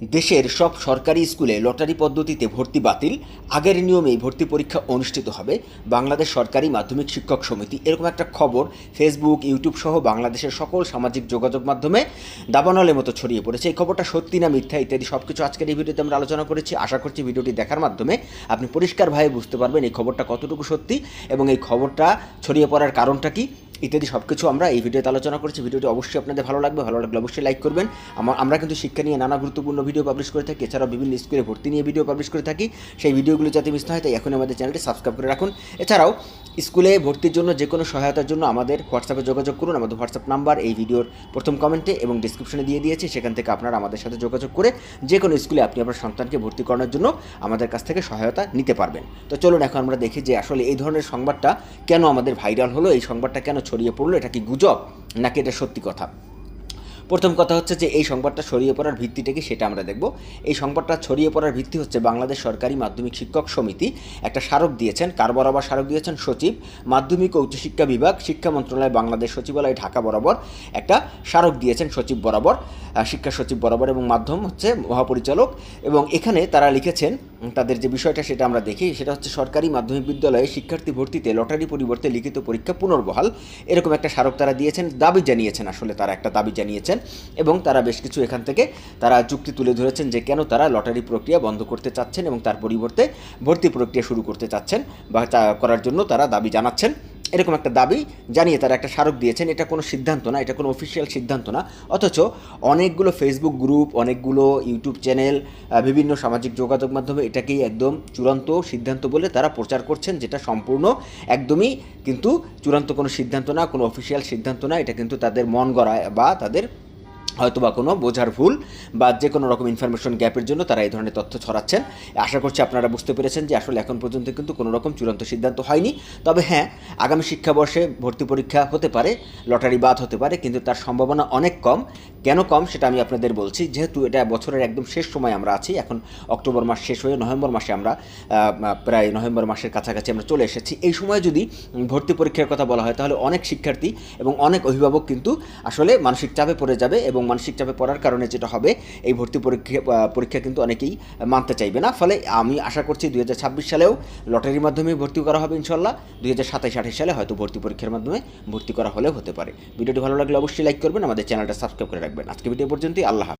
দেশের সব সরকারি স্কুলে লটারি পদ্ধতিতে ভর্তি বাতিল। আগের নিয়মেই ভর্তি পরীক্ষা অনুষ্ঠিত হবে। বাংলাদেশ সরকারি মাধ্যমিক শিক্ষক সমিতি। এরকম একটা খবর ফেসবুক ইউটিউব সহ বাংলাদেশের সকল সামাজিক যোগাযোগ মাধ্যমে দাবানলের মতো ছড়িয়ে পড়েছে। এই খবরটা সত্যি না মিথ্যা ইত্যাদি সব কিছু আজকের এই ভিডিওতে আমরা আলোচনা করেছি। আশা করছি ভিডিওটি দেখার মাধ্যমে আপনি পরিষ্কারভাবে বুঝতে পারবেন এই খবরটা কতটুকু সত্যি এবং এই খবরটা ছড়িয়ে পড়ার কারণটা কি। ইত্যাদি সব কিছু আমরা এই ভিডিওতে আলোচনা করেছি। ভিডিওটি অবশ্যই আপনাদের ভালো লাগবে। ভালো লাগলে অবশ্যই লাইক করবেন। আমা- আমরা কিন্তু শিক্ষা নিয়ে নানা গুরুত্বপূর্ণ ভিডিও পাবলিশ করে থাকি। এছাড়াও বিভিন্ন স্কুলে ভর্তি নিয়ে ভিডিও পাবলিশ করে থাকি। সেই ভিডিওগুলো যাতে মিস না হয়, তাই এখন আমাদের চ্যানেলটি সাবস্ক্রাইব করে রাখুন। এছাড়াও স্কুলে ভর্তির জন্য যে কোনো সহায়তার জন্য আমাদের হোয়াটসঅ্যাপে যোগাযোগ করুন। আমাদের হোয়াটসঅ্যাপ নাম্বার এই ভিডিওর প্রথম কমেন্টে এবং ডিসক্রিপশনে দিয়ে দিয়েছি। সেখান থেকে আপনারা আমাদের সাথে যোগাযোগ করে যে কোনো স্কুলে আপনি আপনার সন্তানকে ভর্তি করানোর জন্য আমাদের কাছ থেকে সহায়তা নিতে পারবেন। তো চলুন এখন আমরা দেখি যে আসলে এই ধরনের সংবাদটা কেন আমাদের ভাইরাল হলো? এই সংবাদটা কেন ছড়িয়ে পড়ল, এটা কি গুজব? নাকি এটা সত্যি কথা? প্রথম কথা হচ্ছে যে, এই সংবাদটা ছড়িয়ে পড়ার ভিত্তিটা কি সেটা আমরা দেখব। এই সংবাদটা ছড়িয়ে পড়ার ভিত্তি হচ্ছে বাংলাদেশ সরকারি মাধ্যমিক শিক্ষক সমিতি একটা স্মারক দিয়েছেন কার বরাবর স্মারক দিয়েছেন সচিব, মাধ্যমিক ও উচ্চশিক্ষা বিভাগ, শিক্ষা মন্ত্রণালয়, বাংলাদেশ সচিবালয়, ঢাকা বরাবর একটা স্মারক দিয়েছেন সচিব বরাবর। শিক্ষা সচিব বরাবর এবং মাধ্যম হচ্ছে মহাপরিচালক। এবং এখানে তারা লিখেছেন তাদের যে বিষয়টা সেটা আমরা দেখি, সেটা হচ্ছে সরকারি মাধ্যমিক বিদ্যালয়ে শিক্ষার্থী ভর্তিতে লটারি পরিবর্তে লিখিত পরীক্ষা পুনর্বহাল। এরকম একটা স্মারক তারা দিয়েছেন, দাবি জানিয়েছেন আসলে তারা একটা দাবি জানিয়েছেন। এবং তারা বেশ কিছু এখান থেকে তারা যুক্তি তুলে ধরেছেন যে কেন তারা লটারি প্রক্রিয়া বন্ধ করতে চাচ্ছেন এবং তার পরিবর্তে ভর্তি প্রক্রিয়া শুরু করতে চাচ্ছেন বা করার জন্য তারা দাবি জানাচ্ছেন। এরকম একটা দাবি জানিয়ে তারা একটা স্মারক দিয়েছেন। এটা কোনো সিদ্ধান্ত না, এটা কোনো অফিসিয়াল সিদ্ধান্ত না। অথচ অনেকগুলো ফেসবুক গ্রুপ অনেকগুলো ইউটিউব চ্যানেল বিভিন্ন সামাজিক যোগাযোগ মাধ্যমে এটাকেই একদম চূড়ান্ত সিদ্ধান্ত বলে তারা প্রচার করছেন, যেটা সম্পূর্ণ একদমই কিন্তু চূড়ান্ত কোনো সিদ্ধান্ত না, কোনো অফিসিয়াল সিদ্ধান্ত না। এটা কিন্তু তাদের মন গড়ায় বা তাদের হয়তো বা কোনো বোঝার ভুল বা যে কোনো রকম ইনফরমেশন গ্যাপের জন্য তারা এই ধরনের তথ্য ছড়াচ্ছেন। আশা করছি আপনারা বুঝতে পেরেছেন যে আসলে এখন পর্যন্ত কিন্তু কোনো রকম চূড়ান্ত সিদ্ধান্ত হয়নি। তবে হ্যাঁ আগামী শিক্ষাবর্ষে ভর্তি পরীক্ষা হতে পারে, লটারি বাদ হতে পারে, কিন্তু তার সম্ভাবনা অনেক কম। কেন কম সেটা আমি আপনাদের বলছি। যেহেতু এটা বছরের একদম শেষ সময় আমরা আছি, এখন অক্টোবর মাস শেষ হয়ে নভেম্বর মাসে আমরা প্রায় নভেম্বর মাসের কাছাকাছি আমরা চলে এসেছি। এই সময় যদি ভর্তি পরীক্ষার কথা বলা হয়, তাহলে অনেক শিক্ষার্থী এবং অনেক অভিভাবক কিন্তু আসলে মানসিক চাপে পড়ে যাবে এবং মানসিক চাপে পড়ার কারণে যেটা হবে, এই ভর্তি পরীক্ষা পরীক্ষা কিন্তু অনেকেই মানতে চাইবে না। ফলে আমি আশা করছি দুই হাজার ছাব্বিশ সালেও লটারির মাধ্যমে ভর্তি করা হবে ইনশাল্লাহ দুই হাজার সাতাশ আঠাশ সালে হয়তো ভর্তি পরীক্ষার মাধ্যমে ভর্তি করা হলেও হতে পারে। ভিডিওটি ভালো লাগলে অবশ্যই লাইক করবেন, আমাদের চ্যানেলটা সাবস্ক্রাইব করে আজকে ভিডিও পর্যন্তই আল্লাহ।